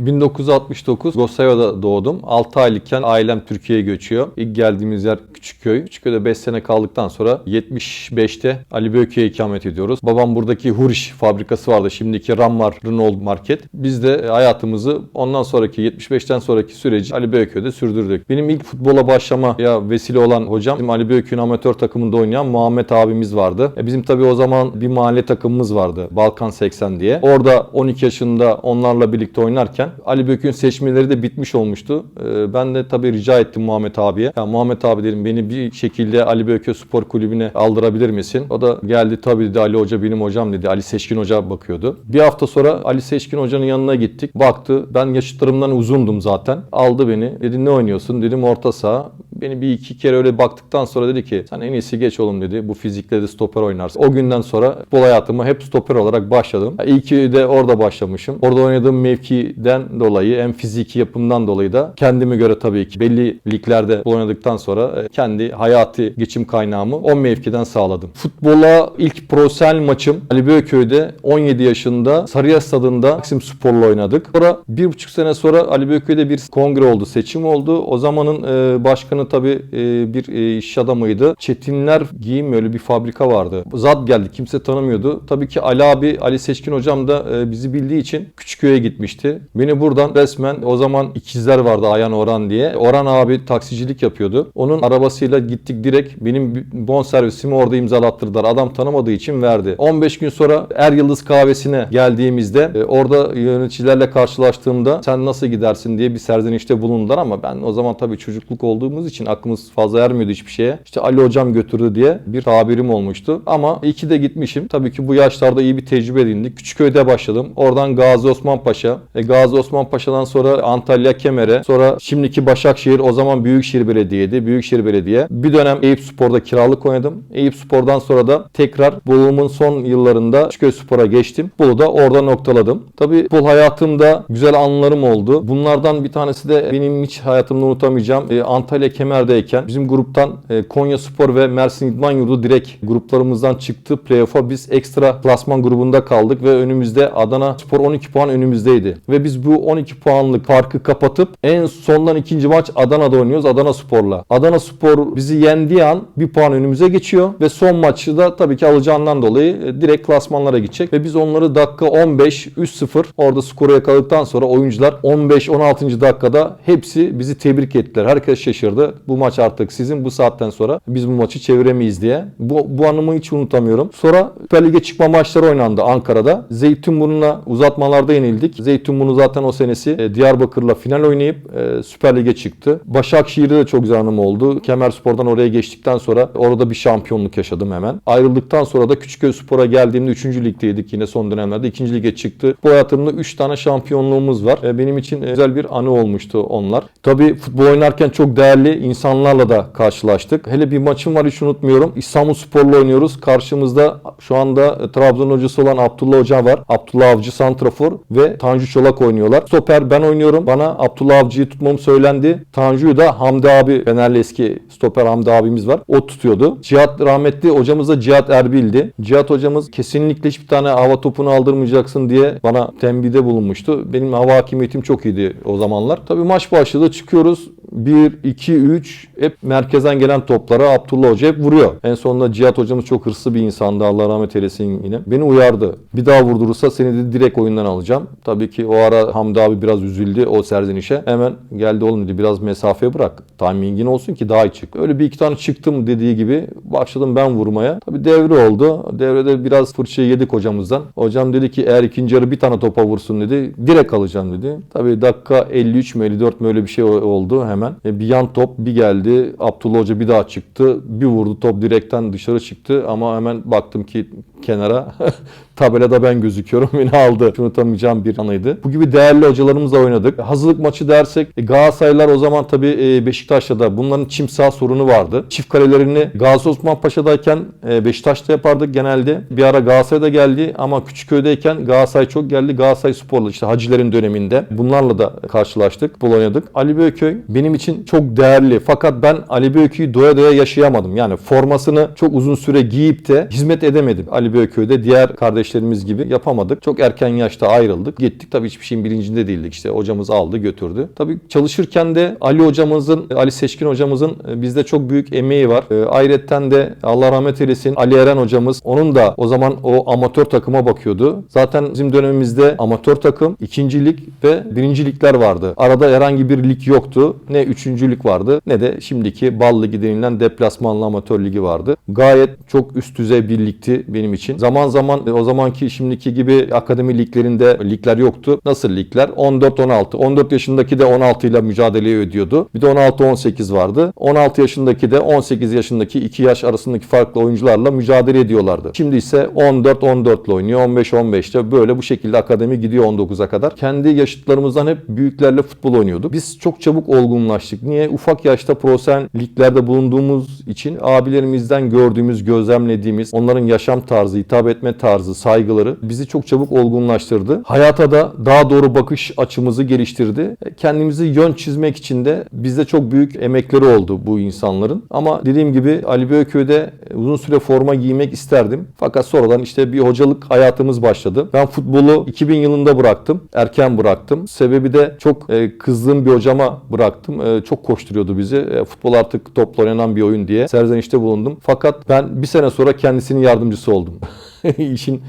1969 Gosaya'da doğdum. 6 aylıkken ailem Türkiye'ye göçüyor. İlk geldiğimiz yer Küçükköy. Küçükköy'de 5 sene kaldıktan sonra 75'te Ali Böke'ye ikamet ediyoruz. Babam buradaki Huriş fabrikası vardı. Şimdiki Rammar Renault Market. Biz de hayatımızı ondan sonraki 75'ten sonraki süreci Ali Böke'de sürdürdük. Benim ilk futbola başlamaya vesile olan hocam bizim Ali Böke'nin amatör takımında oynayan Muhammed abimiz vardı. E bizim tabii o zaman bir mahalle takımımız vardı. Balkan 80 diye. Orada 12 yaşında onlarla birlikte oynarken Ali Böke'nin seçmeleri de bitmiş olmuştu. E, ben de tabii rica ettim Muhammed abiye. Ya Muhammed abi dedim beni bir şekilde Ali Böke Spor Kulübü'ne aldırabilir misin? O da geldi tabii dedi Ali Hoca benim hocam dedi. Ali Seçkin Hoca bakıyordu. Bir hafta sonra Ali Seçkin Hoca'nın yanına gittik. Baktı ben yaşıtlarımdan uzundum zaten. Aldı beni. Dedi ne oynuyorsun? Dedim orta saha. Beni bir iki kere öyle baktıktan sonra dedi ki sen en iyisi geç oğlum dedi. Bu fizikle de stoper oynarsın. O günden sonra futbol hayatıma hep stoper olarak başladım. İyi ki de orada başlamışım. Orada oynadığım mevkiden dolayı hem fiziki yapımdan dolayı da kendime göre tabii ki belli liglerde oynadıktan sonra e, kendi hayati geçim kaynağımı o mevkiden sağladım. Futbola ilk profesyonel maçım Ali Bököy'de 17 yaşında Sarıya Stadı'nda Taksim Spor'la oynadık. Sonra bir buçuk sene sonra Ali Bököy'de bir kongre oldu, seçim oldu. O zamanın e, başkanı tabii e, bir e, iş adamıydı. Çetinler giyim öyle bir fabrika vardı. Zat geldi, kimse tanımıyordu. Tabii ki Ali abi, Ali Seçkin hocam da e, bizi bildiği için Küçükköy'e gitmişti. Beni buradan resmen o zaman ikizler vardı Ayan Orhan diye. Orhan abi taksicilik yapıyordu. Onun arabasıyla gittik direkt benim bon servisimi orada imzalattırdılar. Adam tanımadığı için verdi. 15 gün sonra Er Yıldız kahvesine geldiğimizde e, orada yöneticilerle karşılaştığımda sen nasıl gidersin diye bir serzenişte bulundular ama ben o zaman tabii çocukluk olduğumuz için aklımız fazla ermiyordu hiçbir şeye. İşte Ali hocam götürdü diye bir tabirim olmuştu. Ama iyi ki de gitmişim. Tabii ki bu yaşlarda iyi bir tecrübe edindik. Küçükköy'de başladım. Oradan Gazi Osman Paşa. E, Gazi Osman Paşa'dan sonra Antalya Kemer'e. Sonra şimdiki Başakşehir o zaman Büyükşehir Belediye'ydi. Büyükşehir Belediye. Bir dönem Eyüp Spor'da kiralık oynadım. Eyüp Spor'dan sonra da tekrar Bolu'nun son yıllarında Küçükköy Spor'a geçtim. Bolu'da orada noktaladım. Tabii futbol hayatımda güzel anılarım oldu. Bunlardan bir tanesi de benim hiç hayatımda unutamayacağım. E, Antalya Kemer'deyken bizim gruptan e, Konya Spor ve Mersin İdman Yurdu direkt gruplarımızdan çıktı. Playoff'a biz ekstra klasman grubunda kaldık ve önümüzde Adana Spor 12 puan önümüzdeydi. Ve biz bu 12 puanlık farkı kapatıp en sondan ikinci maç Adana'da oynuyoruz. Adana Spor'la. Adana Spor bizi yendiği an bir puan önümüze geçiyor ve son maçı da tabii ki alacağından dolayı e, direkt klasmanlara gidecek ve biz onları dakika 15 3-0 orada skoru yakaladıktan sonra oyuncular 15-16. dakikada hepsi bizi tebrik ettiler. Herkes şaşırdı. Bu maç artık sizin bu saatten sonra biz bu maçı çeviremeyiz diye. Bu, bu anımı hiç unutamıyorum. Sonra Süper Lig'e çıkma maçları oynandı Ankara'da. Zeytinburnu'na uzatmalarda yenildik. Zeytinburnu zaten o senesi e, Diyarbakır'la final oynayıp e, Süper Lig'e çıktı. Başakşehir'de de çok güzel anım oldu. Kemerspor'dan oraya geçtikten sonra orada bir şampiyonluk yaşadım hemen. Ayrıldıktan sonra da Küçükköy Spor'a geldiğimde 3. ligdeydik yine son dönemlerde. 2. lige çıktı. Bu hayatımda 3 tane şampiyonluğumuz var. E, Benim için e, güzel bir anı olmuştu onlar. Tabii futbol oynarken çok değerli insanlarla da karşılaştık. Hele bir maçım var hiç unutmuyorum. İstanbul Spor'la oynuyoruz. Karşımızda şu anda e, Trabzon hocası olan Abdullah Hoca var. Abdullah Avcı Santrafor ve Tanju Çolak oynuyorlar. Stoper ben oynuyorum. Bana Abdullah Avcı'yı tutmam söylendi. Tanju'yu da Hamdi abi, Fenerli eski stoper Hamdi abimiz var. O tutuyordu. Cihat rahmetli hocamız da Cihat Erbil'di. Cihat hocamız kesinlikle hiçbir tane hava topunu aldırmayacaksın diye bana tembihde bulunmuştu. Benim hava hakimiyetim çok iyiydi o zamanlar. Tabii maç başladı çıkıyoruz. 1, 2, 3 hep merkezden gelen toplara Abdullah Hoca hep vuruyor. En sonunda Cihat hocamız çok hırslı bir insandı. Allah rahmet eylesin yine. Beni uyardı. Bir daha vurdurursa seni de direkt oyundan alacağım. Tabii ki o ara Hamdi abi biraz üzüldü o serzenişe. Hemen geldi oğlum dedi biraz mesafe bırak. Timingin olsun ki daha iyi çık. Öyle bir iki tane çıktım dediği gibi başladım ben vurmaya. Tabii devre oldu. Devrede biraz fırçayı yedik hocamızdan. Hocam dedi ki eğer ikinci yarı bir tane topa vursun dedi. Direkt alacağım dedi. Tabii dakika 53 mü 54 mü öyle bir şey oldu hemen. E, bir yan top bir geldi. Abdullah Hoca bir daha çıktı. Bir vurdu top direkten dışarı çıktı ama hemen baktım ki kenara tabelada ben gözüküyorum. Beni aldı. Şunu unutamayacağım bir anıydı. Bu gibi değerli hocalarımızla oynadık. Hazırlık maçı dersek e, Galatasaraylar o zaman tabii e, Beşiktaş'ta da bunların çim saha sorunu vardı. Çift kalelerini Gazi Osman Paşa'dayken e, Beşiktaş'ta yapardık genelde. Bir ara Galatasaray'da geldi ama Küçükköy'deyken Galatasaray çok geldi. Galatasaray Spor'la işte Hacilerin döneminde bunlarla da karşılaştık. Futbol oynadık. Ali Beyköy benim için çok değerli. Fakat ben Ali Beyköy'ü doya doya yaşayamadım. Yani formasını çok uzun süre giyip de hizmet edemedim Ali Beyköy'de. Diğer kardeşlerim kardeşlerimiz gibi yapamadık. Çok erken yaşta ayrıldık. Gittik tabii hiçbir şeyin bilincinde değildik. İşte hocamız aldı götürdü. Tabii çalışırken de Ali hocamızın, Ali Seçkin hocamızın e, bizde çok büyük emeği var. E, Ayrıca de Allah rahmet eylesin Ali Eren hocamız. Onun da o zaman o amatör takıma bakıyordu. Zaten bizim dönemimizde amatör takım, ikincilik ve birincilikler vardı. Arada herhangi bir lig yoktu. Ne üçüncülük vardı ne de şimdiki Bal Ligi denilen deplasmanlı amatör ligi vardı. Gayet çok üst düzey bir ligti benim için. Zaman zaman e, o zamanki şimdiki gibi akademi liglerinde ligler yoktu. Nasıl ligler? 14-16. 14 yaşındaki de 16 ile mücadeleyi ödüyordu. Bir de 16-18 vardı. 16 yaşındaki de 18 yaşındaki 2 yaş arasındaki farklı oyuncularla mücadele ediyorlardı. Şimdi ise 14-14 ile oynuyor. 15-15'te böyle bu şekilde akademi gidiyor 19'a kadar. Kendi yaşıtlarımızdan hep büyüklerle futbol oynuyorduk. Biz çok çabuk olgunlaştık. Niye? Ufak yaşta profesyonel liglerde bulunduğumuz için abilerimizden gördüğümüz, gözlemlediğimiz, onların yaşam tarzı, hitap etme tarzı, saygıları bizi çok çabuk olgunlaştırdı. Hayata da daha doğru bakış açımızı geliştirdi. Kendimizi yön çizmek için de bizde çok büyük emekleri oldu bu insanların. Ama dediğim gibi Ali Beyköy'de uzun süre forma giymek isterdim. Fakat sonradan işte bir hocalık hayatımız başladı. Ben futbolu 2000 yılında bıraktım. Erken bıraktım. Sebebi de çok e, kızdığım bir hocama bıraktım. E, çok koşturuyordu bizi. E, futbol artık topla oynanan bir oyun diye serzenişte bulundum. Fakat ben bir sene sonra kendisinin yardımcısı oldum. İşin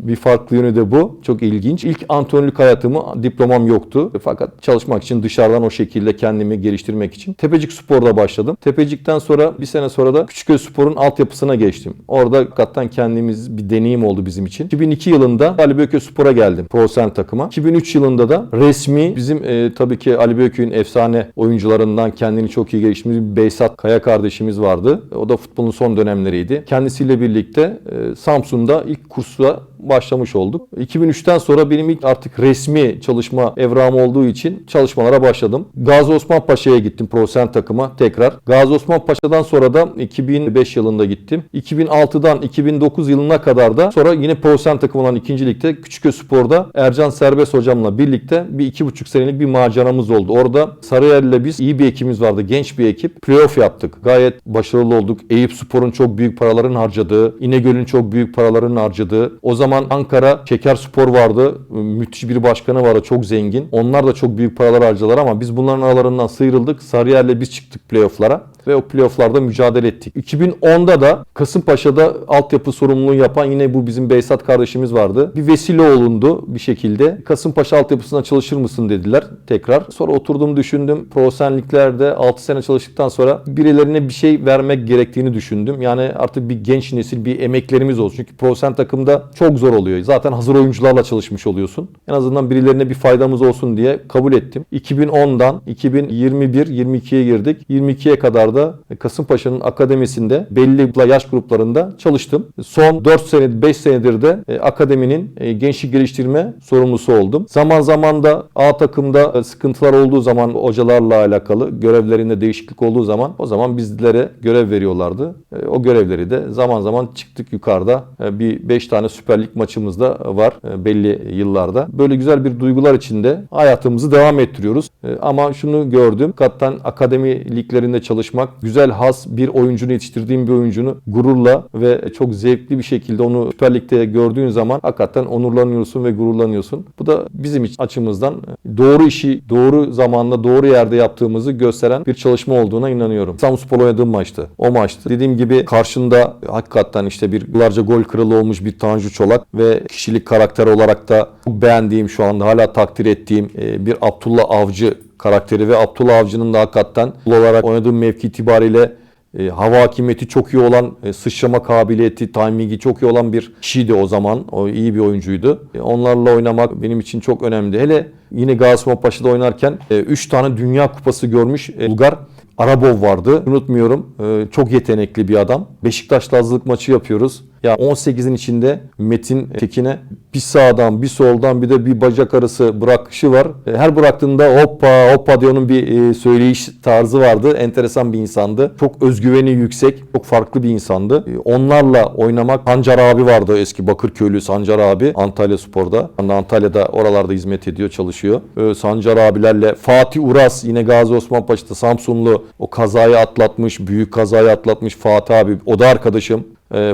bir farklı yönü de bu. Çok ilginç. İlk antrenörlük hayatımı diplomam yoktu. Fakat çalışmak için dışarıdan o şekilde kendimi geliştirmek için Tepecik Spor'da başladım. Tepecik'ten sonra bir sene sonra da Küçükköy Spor'un altyapısına geçtim. Orada hakikaten kendimiz bir deneyim oldu bizim için. 2002 yılında Ali Beyköy Spor'a geldim. Profesyonel takıma. 2003 yılında da resmi bizim e, tabii ki Ali Beyköy'ün efsane oyuncularından kendini çok iyi geliştirmiş bir Beysat Kaya kardeşimiz vardı. O da futbolun son dönemleriydi. Kendisiyle birlikte e, Samsun'da ilk kurs pusula başlamış olduk. 2003'ten sonra benim ilk artık resmi çalışma evrağım olduğu için çalışmalara başladım. Gazi Osman Paşa'ya gittim profesyonel takıma tekrar. Gazi Osman Paşa'dan sonra da 2005 yılında gittim. 2006'dan 2009 yılına kadar da sonra yine profesyonel takım olan ikincilikte Küçükköy Spor'da Ercan Serbest hocamla birlikte bir iki buçuk senelik bir maceramız oldu. Orada Sarıyer'le biz iyi bir ekibimiz vardı. Genç bir ekip. Playoff yaptık. Gayet başarılı olduk. Eyüp Spor'un çok büyük paraların harcadığı, İnegöl'ün çok büyük paraların harcadığı, o zaman Ankara Şeker Spor vardı. Müthiş bir başkanı vardı. Çok zengin. Onlar da çok büyük paralar harcadılar ama biz bunların aralarından sıyrıldık. Sarıyer'le biz çıktık playoff'lara ve o playoff'larda mücadele ettik. 2010'da da Kasımpaşa'da altyapı sorumluluğu yapan yine bu bizim Beysat kardeşimiz vardı. Bir vesile olundu bir şekilde. Kasımpaşa altyapısına çalışır mısın dediler tekrar. Sonra oturdum düşündüm. Profesyonelliklerde 6 sene çalıştıktan sonra birilerine bir şey vermek gerektiğini düşündüm. Yani artık bir genç nesil bir emeklerimiz olsun. Çünkü profesyonel takımda çok zor oluyor. Zaten hazır oyuncularla çalışmış oluyorsun. En azından birilerine bir faydamız olsun diye kabul ettim. 2010'dan 2021-22'ye girdik. 22'ye kadar da Kasımpaşa'nın akademisinde belli yaş gruplarında çalıştım. Son 4 senedir 5 senedir de e, akademinin e, gençlik geliştirme sorumlusu oldum. Zaman zaman da A takımda e, sıkıntılar olduğu zaman hocalarla alakalı görevlerinde değişiklik olduğu zaman o zaman bizlere görev veriyorlardı. O görevleri de zaman zaman çıktık yukarıda bir 5 tane Süper Lig maçımız da var belli yıllarda. Böyle güzel bir duygular içinde hayatımızı devam ettiriyoruz. Ama şunu gördüm. Kattan akademi liglerinde çalışmak güzel has bir oyuncunu yetiştirdiğim bir oyuncunu gururla ve çok zevkli bir şekilde onu Süper Lig'de gördüğün zaman hakikaten onurlanıyorsun ve gururlanıyorsun. Bu da bizim açımızdan doğru işi doğru zamanda doğru yerde yaptığımızı gösteren bir çalışma olduğuna inanıyorum. Samspor oynadığım maçtı. O maçtı. Dediğim gibi karşında hakikaten işte bir yıllarca gol kralı olmuş bir Tanju Çolak ve kişilik karakter olarak da beğendiğim şu anda hala takdir ettiğim e, bir Abdullah Avcı karakteri ve Abdullah Avcı'nın da hakikaten olarak oynadığı mevki itibariyle e, hava hakimiyeti çok iyi olan, e, sıçrama kabiliyeti, timingi çok iyi olan bir kişiydi o zaman. O iyi bir oyuncuydu. E, onlarla oynamak benim için çok önemli. Hele yine Gaziantep'te oynarken 3 e, tane Dünya Kupası görmüş e, Bulgar Arabov vardı. Unutmuyorum. E, çok yetenekli bir adam. Beşiktaş'la hazırlık maçı yapıyoruz. Ya 18'in içinde Metin Tekin'e bir sağdan bir soldan bir de bir bacak arası bırakışı var. E, her bıraktığında hoppa hoppa diye onun bir e, söyleyiş tarzı vardı. Enteresan bir insandı. Çok özgüveni yüksek, çok farklı bir insandı. E, onlarla oynamak Sancar abi vardı eski Bakırköylü Sancar abi Antalya Spor'da. Antalya'da oralarda hizmet ediyor, çalışıyor. Sancar abilerle Fatih Uras yine Gazi Osman Paşa'da Samsunlu o kazayı atlatmış, büyük kazayı atlatmış Fatih abi. O da arkadaşım.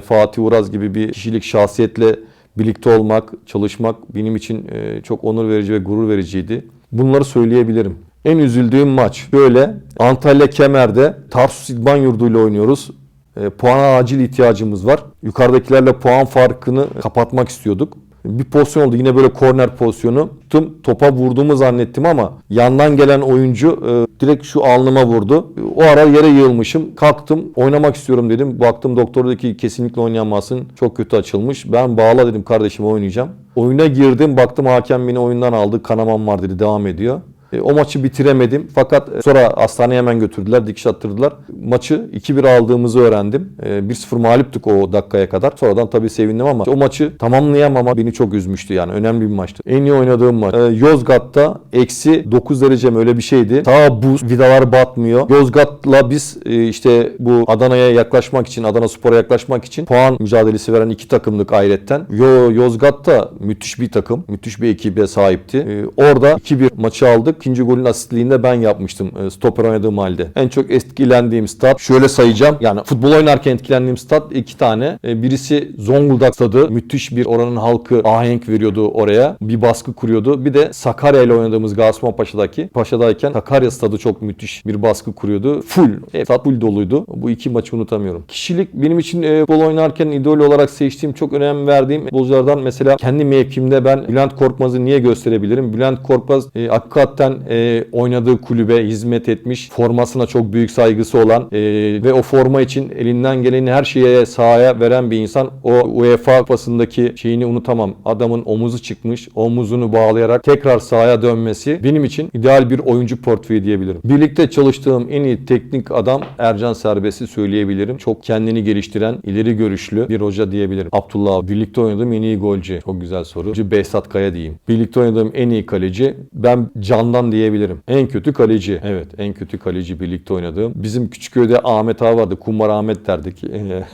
Fatih Uras gibi bir kişilik şahsiyetle birlikte olmak, çalışmak benim için e, çok onur verici ve gurur vericiydi. Bunları söyleyebilirim. En üzüldüğüm maç böyle Antalya Kemer'de Tarsus İdman Yurdu ile oynuyoruz. E, puana acil ihtiyacımız var. Yukarıdakilerle puan farkını kapatmak istiyorduk. Bir pozisyon oldu yine böyle korner pozisyonu. Tuttum topa vurduğumu zannettim ama yandan gelen oyuncu e, direkt şu alnıma vurdu. O ara yere yığılmışım. Kalktım oynamak istiyorum dedim. Baktım doktor dedi ki kesinlikle oynayamazsın. Çok kötü açılmış. Ben bağla dedim kardeşim oynayacağım. Oyuna girdim baktım hakem beni oyundan aldı. Kanamam var dedi devam ediyor. E, O maçı bitiremedim fakat e, sonra hastaneye hemen götürdüler, dikiş attırdılar. Maçı 2-1 aldığımızı öğrendim. E, 1-0 mağluptuk o dakikaya kadar. Sonradan tabii sevindim ama o maçı tamamlayamama beni çok üzmüştü yani. Önemli bir maçtı. En iyi oynadığım maç. E, Yozgat'ta eksi 9 derece mi öyle bir şeydi. Ta buz, vidalar batmıyor. Yozgat'la biz işte bu Adana'ya yaklaşmak için, Adana Spor'a yaklaşmak için puan mücadelesi veren iki takımlık ayrıyetten. Yo, Yozgat'ta müthiş bir takım, müthiş bir ekibe sahipti. Orada 2-1 maçı aldık. İkinci golün asistliğini de ben yapmıştım e, stoper oynadığım halde. En çok etkilendiğim stat şöyle sayacağım. Yani futbol oynarken etkilendiğim stat iki tane. E, birisi Zonguldak stadı. Müthiş bir oranın halkı ahenk veriyordu oraya. Bir baskı kuruyordu. Bir de Sakarya ile oynadığımız Gaziosmanpaşa'daki Paşa'dayken Sakarya stadı çok müthiş bir baskı kuruyordu. Full. E, stat full doluydu. Bu iki maçı unutamıyorum. Kişilik benim için e, futbol oynarken idol olarak seçtiğim çok önem verdiğim futbolculardan mesela kendi mevkimde ben Bülent Korkmaz'ı niye gösterebilirim? Bülent Korkmaz e, hakikaten e, oynadığı kulübe hizmet etmiş, formasına çok büyük saygısı olan e, ve o forma için elinden geleni her şeye sahaya veren bir insan. O UEFA kupasındaki şeyini unutamam. Adamın omuzu çıkmış, omuzunu bağlayarak tekrar sahaya dönmesi benim için ideal bir oyuncu portföyü diyebilirim. Birlikte çalıştığım en iyi teknik adam Ercan Serbest'i söyleyebilirim. Çok kendini geliştiren, ileri görüşlü bir hoca diyebilirim. Abdullah abi. Birlikte oynadığım en iyi golcü. Çok güzel soru. Behzat Kaya diyeyim. Birlikte oynadığım en iyi kaleci. Ben candan diyebilirim. En kötü kaleci. Evet en kötü kaleci birlikte oynadığım. Bizim Küçükköy'de Ahmet abi vardı. Kumbar Ahmet derdik.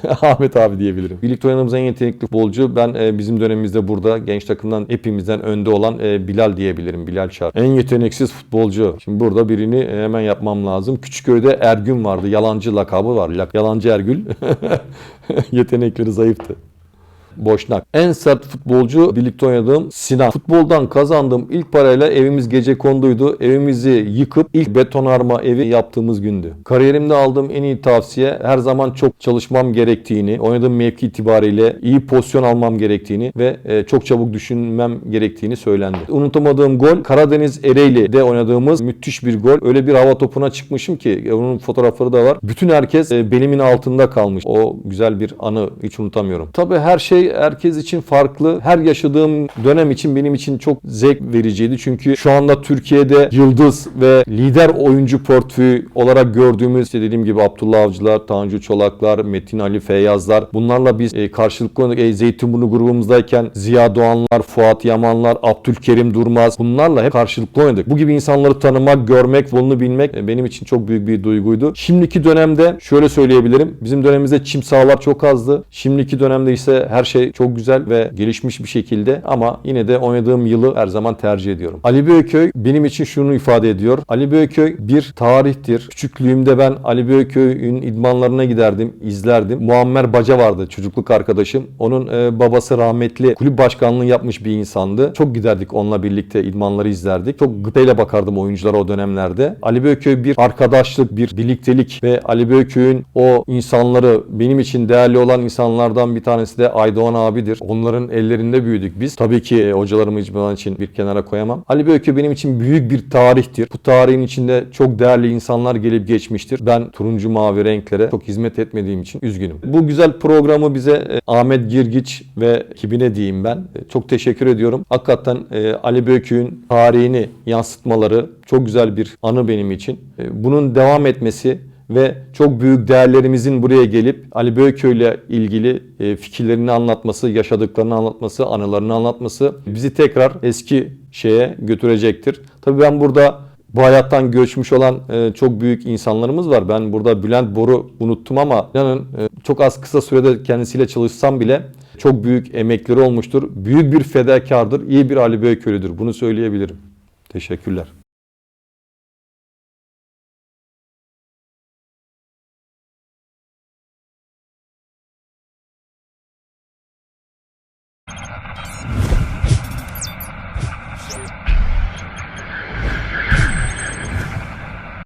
Ahmet abi diyebilirim. Birlikte oynadığımız en yetenekli futbolcu ben e, bizim dönemimizde burada genç takımdan hepimizden önde olan e, Bilal diyebilirim. Bilal Çar. En yeteneksiz futbolcu. Şimdi burada birini hemen yapmam lazım. Küçükköy'de Ergün vardı. Yalancı lakabı var. Yalancı Ergül. Yetenekleri zayıftı. Boşnak. En sert futbolcu birlikte oynadığım Sinan. Futboldan kazandığım ilk parayla evimiz gece konduydu. Evimizi yıkıp ilk betonarma evi yaptığımız gündü. Kariyerimde aldığım en iyi tavsiye her zaman çok çalışmam gerektiğini, oynadığım mevki itibariyle iyi pozisyon almam gerektiğini ve e, çok çabuk düşünmem gerektiğini söylendi. Unutamadığım gol Karadeniz Ereğli'de oynadığımız müthiş bir gol. Öyle bir hava topuna çıkmışım ki e, onun fotoğrafları da var. Bütün herkes e, belimin altında kalmış. O güzel bir anı hiç unutamıyorum. Tabii her şey herkes için farklı. Her yaşadığım dönem için benim için çok zevk vericiydi. Çünkü şu anda Türkiye'de yıldız ve lider oyuncu portföyü olarak gördüğümüz işte dediğim gibi Abdullah Avcılar, Tanju Çolaklar, Metin Ali Feyyazlar. Bunlarla biz e, karşılıklı oynadık. E, Zeytinburnu grubumuzdayken Ziya Doğanlar, Fuat Yamanlar, Abdülkerim Durmaz. Bunlarla hep karşılıklı oynadık. Bu gibi insanları tanımak, görmek, bunu bilmek e, benim için çok büyük bir duyguydu. Şimdiki dönemde şöyle söyleyebilirim. Bizim dönemimizde çim sahalar çok azdı. Şimdiki dönemde ise her şey çok güzel ve gelişmiş bir şekilde ama yine de oynadığım yılı her zaman tercih ediyorum. Ali Beyköy benim için şunu ifade ediyor. Ali Beyköy bir tarihtir. Küçüklüğümde ben Ali Beyköy'ün idmanlarına giderdim, izlerdim. Muammer Baca vardı çocukluk arkadaşım. Onun e, babası rahmetli kulüp başkanlığı yapmış bir insandı. Çok giderdik onunla birlikte idmanları izlerdik. Çok gıpteyle bakardım oyunculara o dönemlerde. Ali Beyköy bir arkadaşlık, bir birliktelik ve Ali Beyköy'ün o insanları benim için değerli olan insanlardan bir tanesi de Aydoğan abidir. Onların ellerinde büyüdük biz. Tabii ki e, hocalarımı hiçbir zaman için bir kenara koyamam. Ali Beyköy benim için büyük bir tarihtir. Bu tarihin içinde çok değerli insanlar gelip geçmiştir. Ben turuncu mavi renklere çok hizmet etmediğim için üzgünüm. Bu güzel programı bize e, Ahmet Girgiç ve ekibine diyeyim ben. E, Çok teşekkür ediyorum. Hakikaten Ali Beyköy'ün tarihini yansıtmaları çok güzel bir anı benim için. Bunun devam etmesi ve çok büyük değerlerimizin buraya gelip Ali Beyköy ile ilgili e, fikirlerini anlatması, yaşadıklarını anlatması, anılarını anlatması bizi tekrar eski şeye götürecektir. Tabii ben burada bu hayattan göçmüş olan e, çok büyük insanlarımız var. Ben burada Bülent Bor'u unuttum ama inanın e, çok az kısa sürede kendisiyle çalışsam bile çok büyük emekleri olmuştur. Büyük bir fedakardır, iyi bir Ali Beyköy'lüdür. Bunu söyleyebilirim. Teşekkürler.